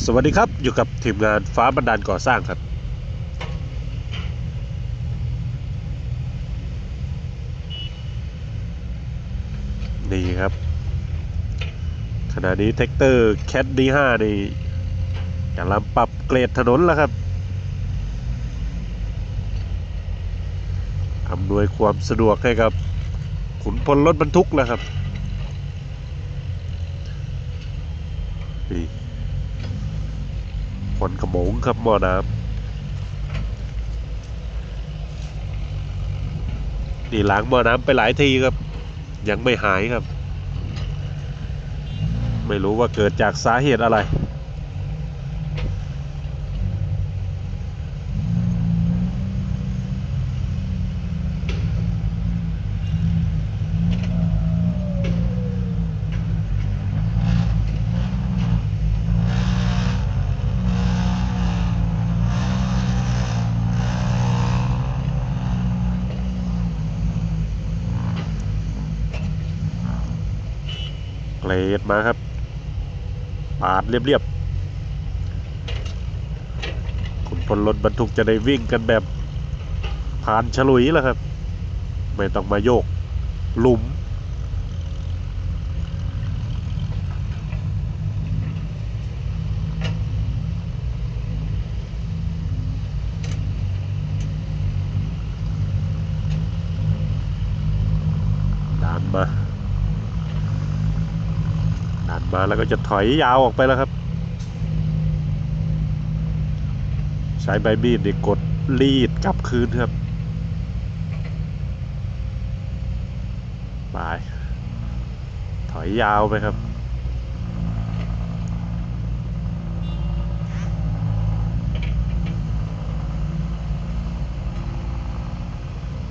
สวัสดีครับอยู่กับทีมงานฟ้าบันดาลก่อสร้างครับ นี่ครับ ขณะนี้เทคเตอร์แคทดีห้านี่กำลังปรับเกรดถนนแล้วครับอำนวยความสะดวกให้กับขุนพลรถบรรทุกแล้วครับนี่ คนขโมงครับบ่อน้ำนี่ล้างบ่อน้ำไปหลายทีครับ ยังไม่หายครับ ไม่รู้ว่าเกิดจากสาเหตุอะไร ดมาครับ ปาดเรียบๆคุณพลรถบรรทุกจะได้วิ่งกันแบบผ่านฉลุยแล้วครับ ไม่ต้องมาโยกหลุมดันมา มาแล้วก็จะถอยยาวออกไปแล้วครับ ใช้ใบมีดนี่กดรีดกลับคืนครับไปถอยยาวไปครับ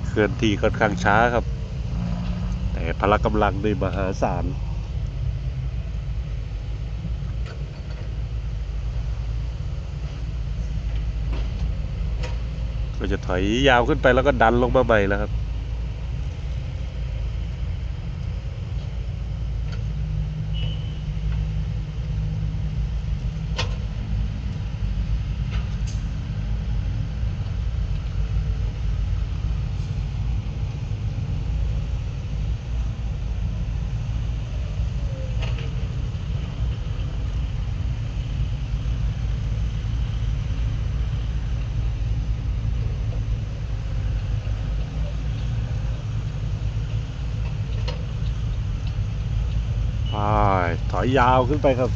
เคลื่อนที่ค่อนข้างช้าครับ แต่พละกำลังในมหาศาล จะถอยยาวขึ้นไปแล้วก็ดันลงมาใหม่แล้วครับ ไปถ อยยาวขึ้นไปครับ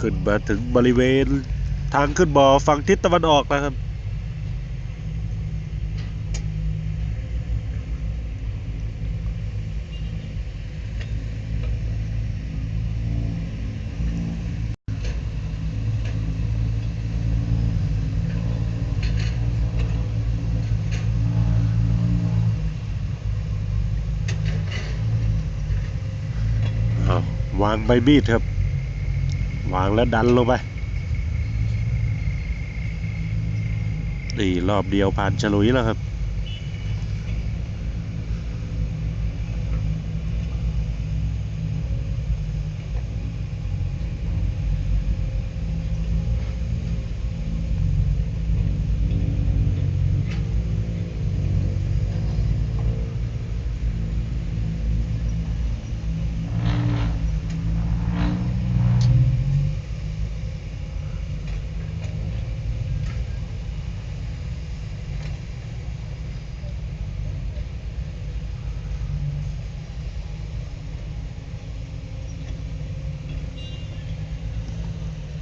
ขึ้นมาถึงบริเวณทางขึ้นบ่อฝั่งทิศตะวันออกนะครับววางใบมีดครับ วางแล้วดันลงไปนี่รอบเดียวผ่านฉลุยแล้วครับ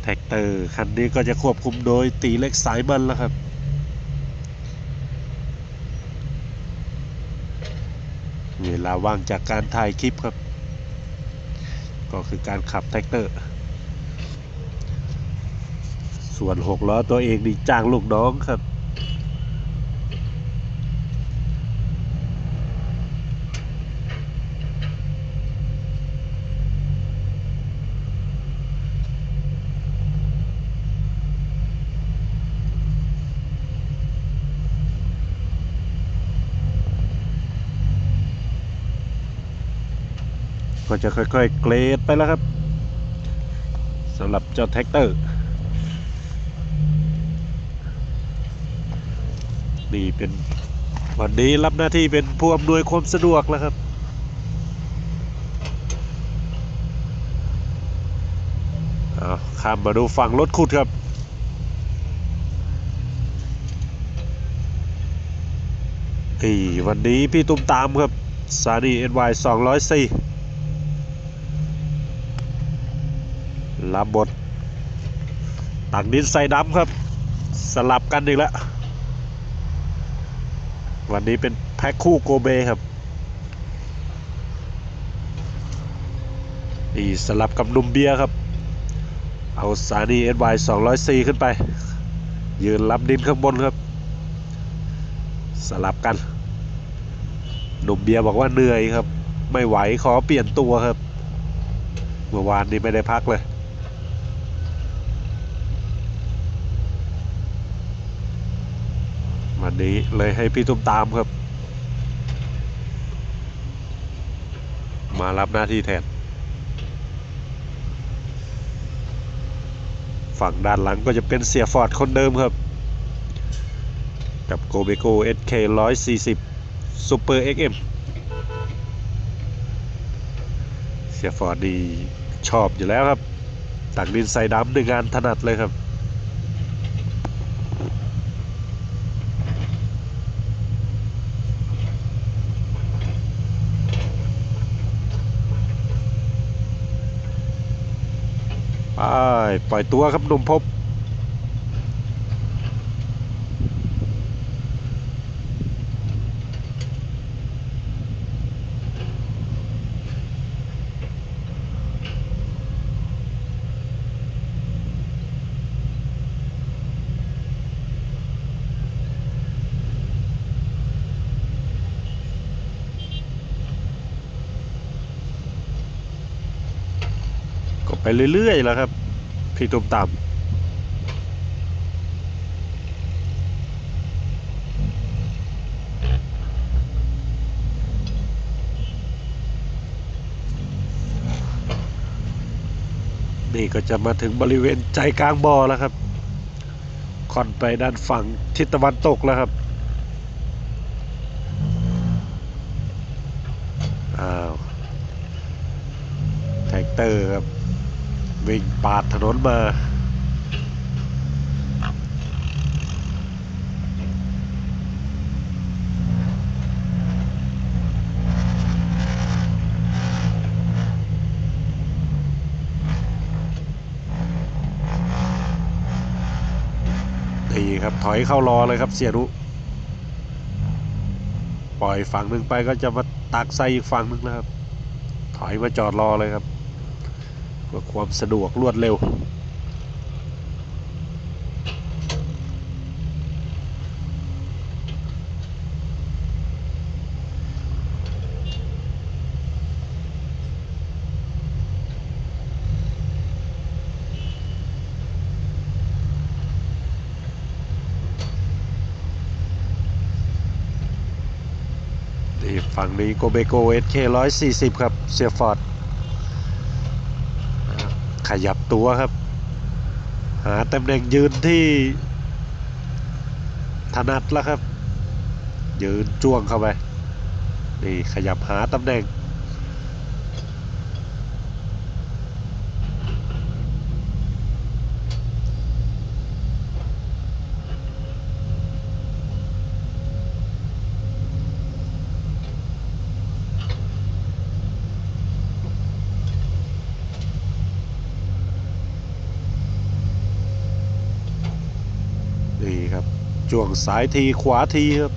แท็กเตอร์คันนี้ก็จะควบคุมโดยตีเล็กสายบันแล้วครับ เวลาว่างจากการถ่ายคลิปครับ ก็คือการขับแท็กเตอร์ ส่วนหกล้อตัวเองนี่จ้างลูกน้องครับ ก็จะค่อยๆเกรดไปแล้วครับสำหรับเจ้าแท็กเตอร์นี่เป็นวันนี้รับหน้าที่เป็นผู้อำนวยความสะดวกแล้วครับเอาข้ามมาดูฝั่งรถขุดครับ นี่วันนี้พี่ตุ้มตามครับ ซารีเอ็นี NY 204รั บบทตักดินใส่ดำครับ สลับกันอีกแล้ว วันนี้เป็นแพ็คคู่โกเบครับนี่สลับกับนุ่มเบียครับ เอาซานี NY 204ขึ้นไป ยืนรับดินข้างบนครับ สลับกันหนุ่มเบียบอกว่าเหนื่อยครับ ไม่ไหวขอเปลี่ยนตัวครับ เมื่อวานนี้ไม่ได้พักเลย นี้เลยให้พี่ตุ้มตามครับ มารับหน้าที่แทน ฝั่งด้านหลังก็จะเป็นเสียฟอร์ดคนเดิมครับ กับโกเบโก SK 140 Super XM เสียฟอร์ดดีชอบอยู่แล้วครับ ตักดินใส่ดำในงานถนัดเลยครับ ไปปล่อยตัวครับหนุ่มพบ ไปเรื่อยๆแล้วครับพี่ตุ้มตามนี่ก็จะมาถึงบริเวณใจกลางบ่อแล้วครับค่อนไปด้านฝั่งทิศตะวันตกแล้วครับอ้าวแท็กเตอร์ครับ วิ่งปาดถนนมานี่ครับถอยเข้ารอเลยครับเสียนุปล่อยฝั่งหนึ่งไปก็จะมาตักใส่อีกฝั่งหนึ่งแล้วครับ ถอยมาจอดรอเลยครับ เพื่อความสะดวกรวดเร็วนี่ฝั่งนี้โกเบโกเอสเคร้อยสี่สิบครับ เสียฟอร์ด ขยับตัวครับ หาตำแหน่งยืนที่ถนัดแล้วครับ ยืนจ้วงเข้าไป นี่ขยับหาตำแหน่ง นี่ครับ จ่วงสายทีขวาทีครับ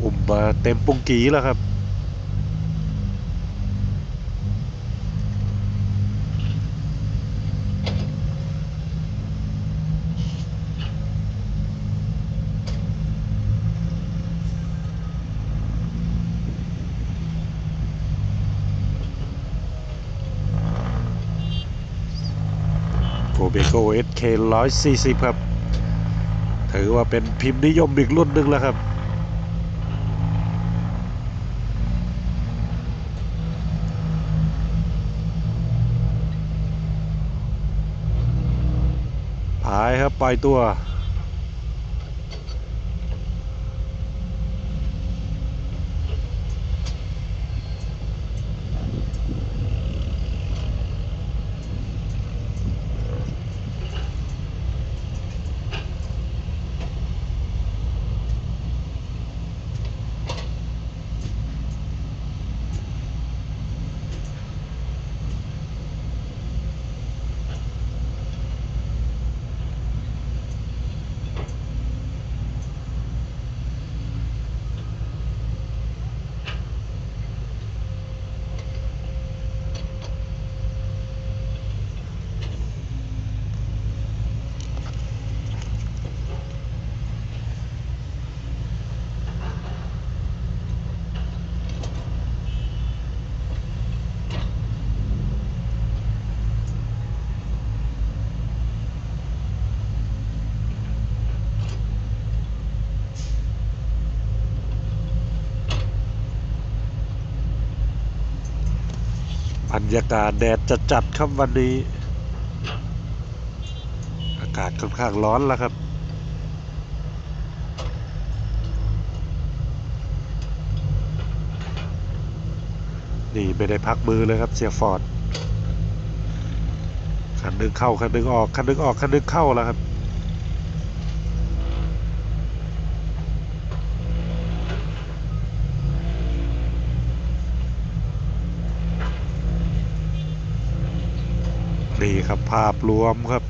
อุ้มมาเต็มปุงกีแล้วครับ โกเบโกเอสเคร้อยสี่สิบครับ ถือว่าเป็นพิมพ์นิยมอีกรุ่นหนึ่งแล้วครับ พายครับปล่อยตัว บรรยากาศแดดจะจัดครับวันนี้ อากาศค่อนข้างร้อนแล้วครับนี่ไม่ได้พักมือเลยครับเสียฟอร์ดคันหนึงเข้าคันหนึงออกคันหนึงออกคันหนึงเข้าแล้วครับ นี่ครับภาพรวมครับ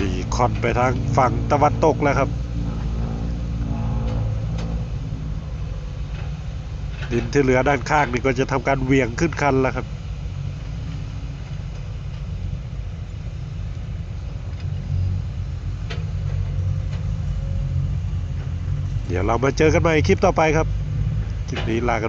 ดีคอนไปทางฝั่งตะวันตกแล้วครับ ดินที่เหลือด้านข้างนี่ก็จะทำการเวียงขึ้นคันแล้วครับ เดี๋ยว เรามาเจอกันใหม่คลิปต่อไปครับ คลิปนี้ลากัน